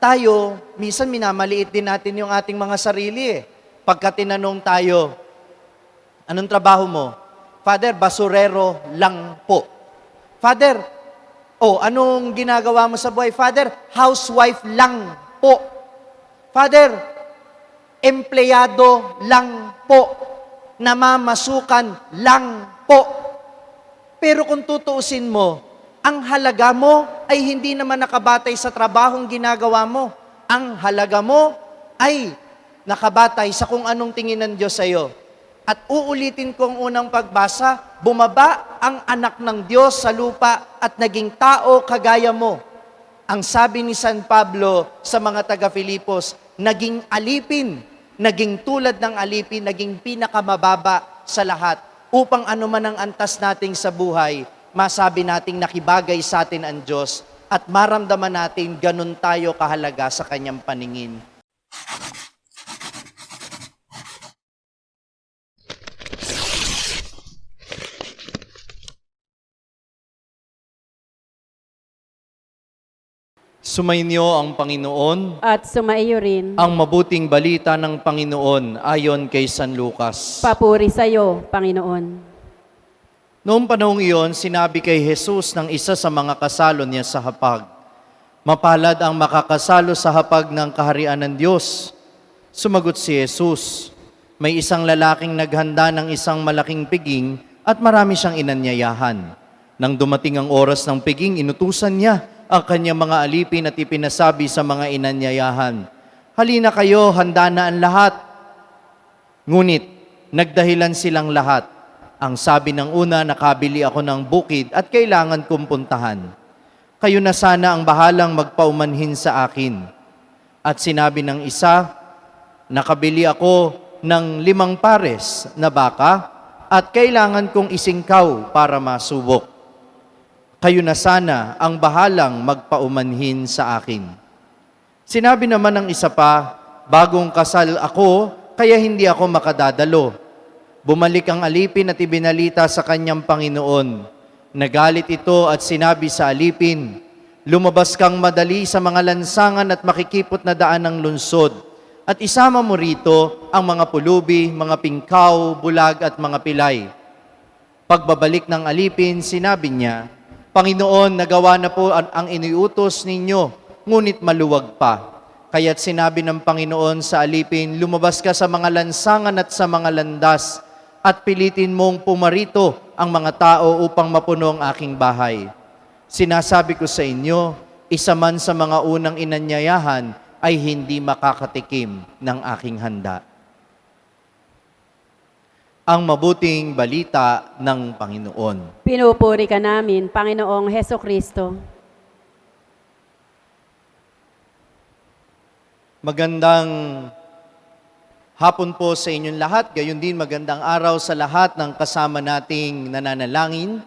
tayo, minsan minamaliit din natin yung ating mga sarili eh. Pagka tinanong tayo, anong trabaho mo? Father, basurero lang po. Father, oh, anong ginagawa mo sa buhay? Father, housewife lang po. Father, empleyado lang po. Namamasukan lang po. Pero kung tutuusin mo, ang halaga mo ay hindi naman nakabatay sa trabahong ginagawa mo. Ang halaga mo ay nakabatay sa kung anong tingin ng Diyos sa iyo. At uulitin ko ang unang pagbasa, bumaba ang anak ng Diyos sa lupa at naging tao kagaya mo. Ang sabi ni San Pablo sa mga taga-Filipos, naging alipin, naging tulad ng alipin, naging pinakamababa sa lahat upang anuman ang antas nating sa buhay, masabi nating nakibagay sa atin ang Diyos at maramdaman natin ganun tayo kahalaga sa kanyang paningin. Sumainyo ang Panginoon, at sumaiyo rin. ang mabuting balita ng Panginoon ayon kay San Lucas. Papuri sa iyo, Panginoon. Noong panahong iyon, sinabi kay Jesus ng isa sa mga kasalo niya sa hapag, Mapalad ang makakasalo sa hapag ng kaharian ng Diyos. Sumagot si Jesus, May isang lalaking naghanda ng isang malaking piging at marami siyang inanyayahan. Nang dumating ang oras ng piging, inutusan niya ang kanyang mga alipin at ipinasabi sa mga inanyayahan, Halina kayo, handa na ang lahat. Ngunit, nagdahilan silang lahat. Ang sabi ng una, nakabili ako ng bukid at kailangan kong puntahan. Kayo na sana ang bahalang magpaumanhin sa akin. At sinabi ng isa, nakabili ako ng limang pares na baka at kailangan kong isingkaw para masubok. Kayo na sana ang bahalang magpaumanhin sa akin. Sinabi naman ng isa pa, bagong kasal ako, kaya hindi ako makadadalo. Bumalik ang alipin at ibinalita sa kanyang Panginoon. Nagalit ito at sinabi sa alipin, Lumabas kang madali sa mga lansangan at makikipot na daan ng lunsod. At isama mo rito ang mga pulubi, mga pingkaw, bulag at mga pilay. Pagbabalik ng alipin, sinabi niya, Panginoon, nagawa na po ang, iniutos ninyo, ngunit maluwag pa. Kaya't sinabi ng Panginoon sa alipin, lumabas ka sa mga lansangan at sa mga landas, at pilitin mong pumarito ang mga tao upang mapuno ang aking bahay. Sinasabi ko sa inyo, isa man sa mga unang inanyayahan ay hindi makakatikim ng aking handa. Ang mabuting balita ng Panginoon. Pinupuri ka namin, Panginoong Heso Kristo. Magandang hapon po sa inyong lahat. Gayon din magandang araw sa lahat ng kasama nating nananalangin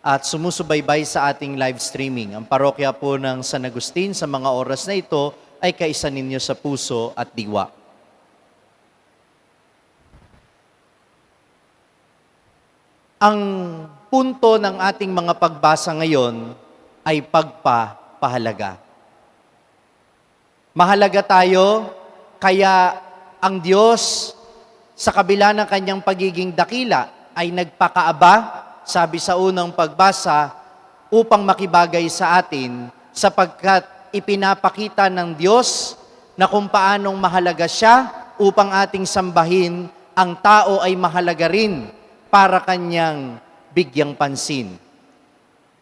at sumusubaybay sa ating live streaming. Ang parokya po ng San Agustin sa mga oras na ito ay kaisa ninyo sa puso at diwa. Ang punto ng ating mga pagbasa ngayon ay pagpapahalaga. Mahalaga tayo, kaya ang Diyos sa kabila ng kanyang pagiging dakila ay nagpakaaba, sabi sa unang pagbasa, upang makibagay sa atin sapagkat ipinapakita ng Diyos na kung paanong mahalaga siya upang ating sambahin, ang tao ay mahalaga rin para kanyang bigyang pansin.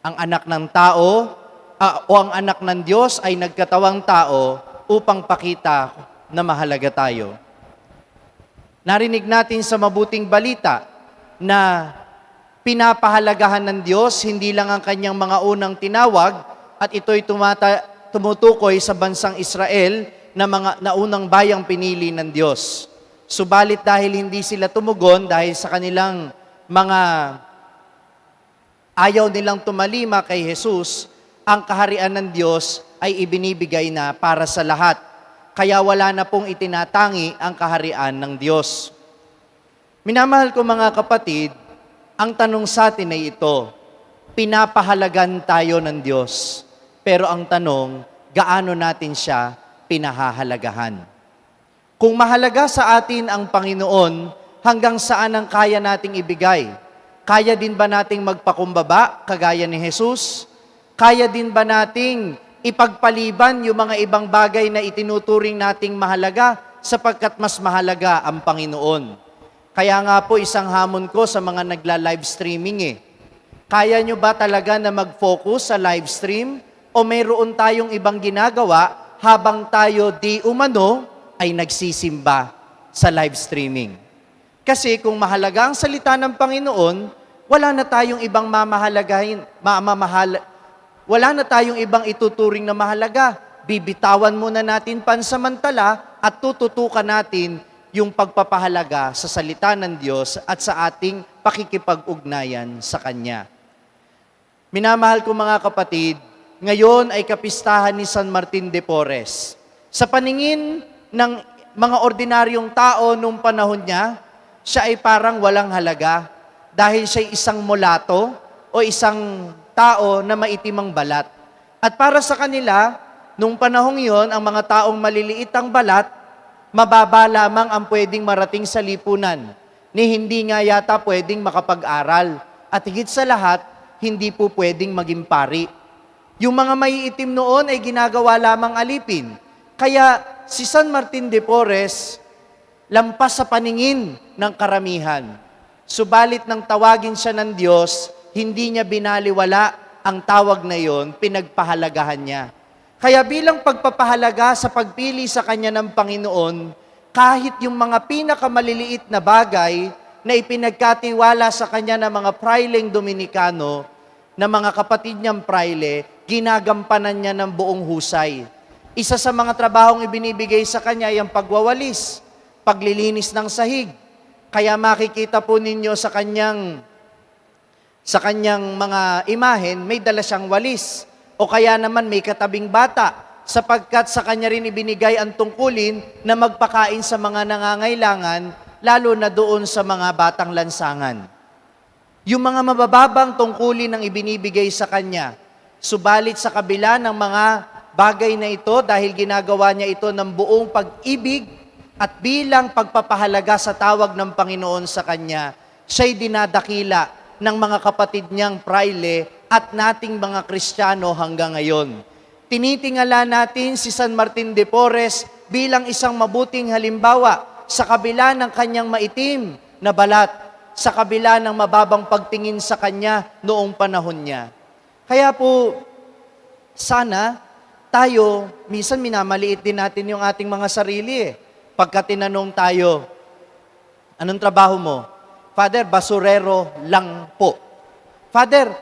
Ang anak ng tao ah, o ang anak ng Diyos ay nagkatawang tao upang pakita na mahalaga tayo. Narinig natin sa mabuting balita na pinapahalagahan ng Diyos hindi lang ang kanyang mga unang tinawag at ito'y tumata, tumutukoy sa bansang Israel na mga naunang bayang pinili ng Diyos. Subalit dahil hindi sila tumugon dahil sa kanilang mga ayaw nilang tumalima kay Jesus, ang kaharian ng Diyos ay ibinibigay na para sa lahat. Kaya wala na pong itinatangi ang kaharian ng Diyos. Minamahal ko mga kapatid, ang tanong sa atin ay ito, pinapahalagan tayo ng Diyos. Pero ang tanong, gaano natin siya pinahahalagahan. Kung mahalaga sa atin ang Panginoon, hanggang saan ang kaya nating ibigay? Kaya din ba nating magpakumbaba kagaya ni Jesus? Kaya din ba nating ipagpaliban yung mga ibang bagay na itinuturing nating mahalaga sapagkat mas mahalaga ang Panginoon? Kaya nga po isang hamon ko sa mga nagla-live streaming eh. Kaya nyo ba talaga na mag-focus sa live stream o mayroon tayong ibang ginagawa habang tayo di umano ay nagsisimba sa live streaming? Kasi kung mahalaga ang salita ng Panginoon, wala na tayong ibang mamahalagahin, mamamahal, wala na tayong ibang ituturing na mahalaga. Bibitawan muna natin pansamantala at tututukan natin yung pagpapahalaga sa salita ng Diyos at sa ating pakikipag-ugnayan sa Kanya. Minamahal ko mga kapatid, ngayon ay kapistahan ni San Martin de Porres. Sa paningin ng mga ordinaryong tao nung panahon niya, siya ay parang walang halaga dahil siya isang mulato o isang tao na maitimang balat. At para sa kanila, nung panahong yon, ang mga taong maliliit ang balat, mababa lamang ang pwedeng marating sa lipunan, ni hindi nga yata pwedeng makapag-aral. At higit sa lahat, hindi po pwedeng maging pari. Yung mga maiitim noon ay ginagawa lamang alipin. Kaya si San Martin de Porres, lampas sa paningin ng karamihan. Subalit nang tawagin siya ng Diyos, hindi niya binaliwala ang tawag na yon, pinagpahalagahan niya. Kaya bilang pagpapahalaga sa pagpili sa kanya ng Panginoon, kahit yung mga pinakamaliliit na bagay na ipinagkatiwala sa kanya ng mga praileng Dominikano, na mga kapatid niyang praile, ginagampanan niya ng buong husay. Isa sa mga trabahong ibinibigay sa kanya ay ang pagwawalis, paglilinis ng sahig. Kaya makikita po ninyo sa kanyang sa kanyang mga imahen, may dala siyang walis. O kaya naman may katabing bata, sapagkat sa kanya rin ibinigay ang tungkulin na magpakain sa mga nangangailangan, lalo na doon sa mga batang lansangan. Yung mga mabababang tungkulin ang ibinibigay sa kanya, subalit sa kabila ng mga bagay na ito, dahil ginagawa niya ito ng buong pag-ibig at bilang pagpapahalaga sa tawag ng Panginoon sa kanya, siya'y dinadakila ng mga kapatid niyang praile at nating mga Kristiyano hanggang ngayon. Tinitingala natin si San Martin de Porres bilang isang mabuting halimbawa sa kabila ng kanyang maitim na balat, sa kabila ng mababang pagtingin sa kanya noong panahon niya. Kaya po, sana tayo, minsan minamaliit din natin yung ating mga sarili eh. Pagka tinanong tayo, anong trabaho mo? Father, basurero lang po. Father,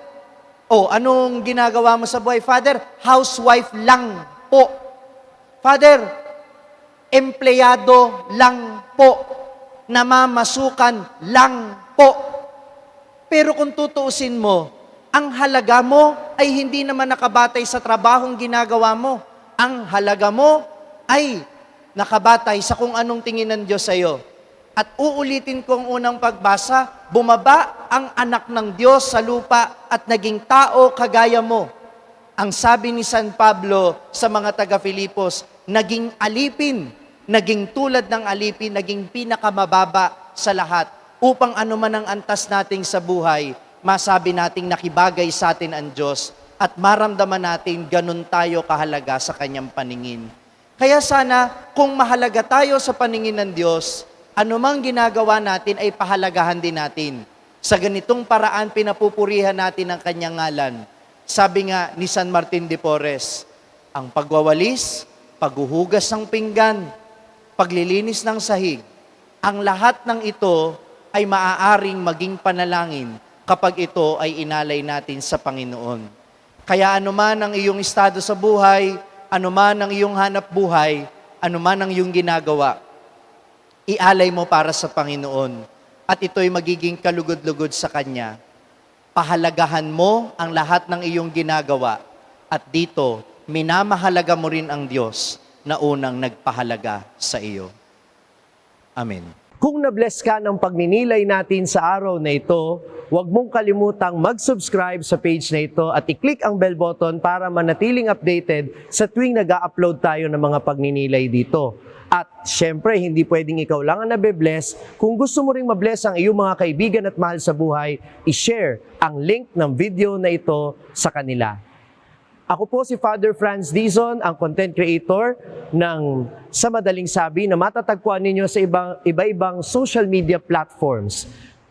oh, anong ginagawa mo sa buhay? Father, housewife lang po. Father, empleyado lang po. Namamasukan lang po. Pero kung tutuusin mo, ang halaga mo ay hindi naman nakabatay sa trabahong ginagawa mo. Ang halaga mo ay nakabatay sa kung anong tingin ng Diyos sa iyo. At uulitin ko ang unang pagbasa, bumaba ang anak ng Diyos sa lupa at naging tao kagaya mo. Ang sabi ni San Pablo sa mga taga-Filipos, naging alipin, naging tulad ng alipin, naging pinakamababa sa lahat upang anuman ang antas nating sa buhay, masabi nating nakibagay sa atin ang Diyos at maramdaman natin ganun tayo kahalaga sa kanyang paningin. Kaya sana, kung mahalaga tayo sa paningin ng Diyos, anumang ginagawa natin ay pahalagahan din natin. Sa ganitong paraan, pinapupurihan natin ang kanyang ngalan. Sabi nga ni San Martin de Porres, ang pagwawalis, paghuhugas ng pinggan, paglilinis ng sahig, ang lahat ng ito ay maaaring maging panalangin kapag ito ay inalay natin sa Panginoon. Kaya anuman ang iyong estado sa buhay, anuman ang iyong hanap buhay, anuman ang iyong ginagawa, ialay mo para sa Panginoon at ito'y magiging kalugod-lugod sa Kanya. Pahalagahan mo ang lahat ng iyong ginagawa at dito, minamahalaga mo rin ang Diyos na unang nagpahalaga sa iyo. Amen. Kung na-bless ka ng pagninilay natin sa araw na ito, huwag mong kalimutang mag-subscribe sa page na ito at i-click ang bell button para manatiling updated sa tuwing nag upload tayo ng mga pagninilay dito. At syempre, hindi pwedeng ikaw lang ang nabe-bless. Kung gusto mo ring mabless ang iyong mga kaibigan at mahal sa buhay, i-share ang link ng video na ito sa kanila. Ako po si Father Franz Dizon, ang content creator ng Sa Madaling Sabi na matatagpuan ninyo sa ibang, iba-ibang social media platforms.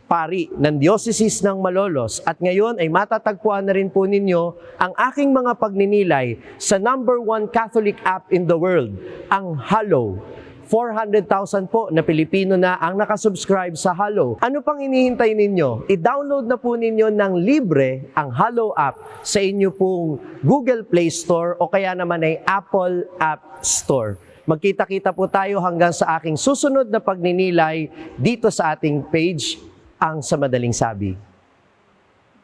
Pari ng Diocese ng Malolos at ngayon ay matatagpuan na rin po ninyo ang aking mga pagninilay sa number one Catholic app in the world, ang Hallow. 400,000 po na Pilipino na ang nakasubscribe sa Halo. Ano pang inihintay ninyo? I-download na po ninyo ng libre ang Halo app sa inyo pong Google Play Store o kaya naman ay Apple App Store. Magkita-kita po tayo hanggang sa aking susunod na pagninilay dito sa ating page, ang sa madaling sabi.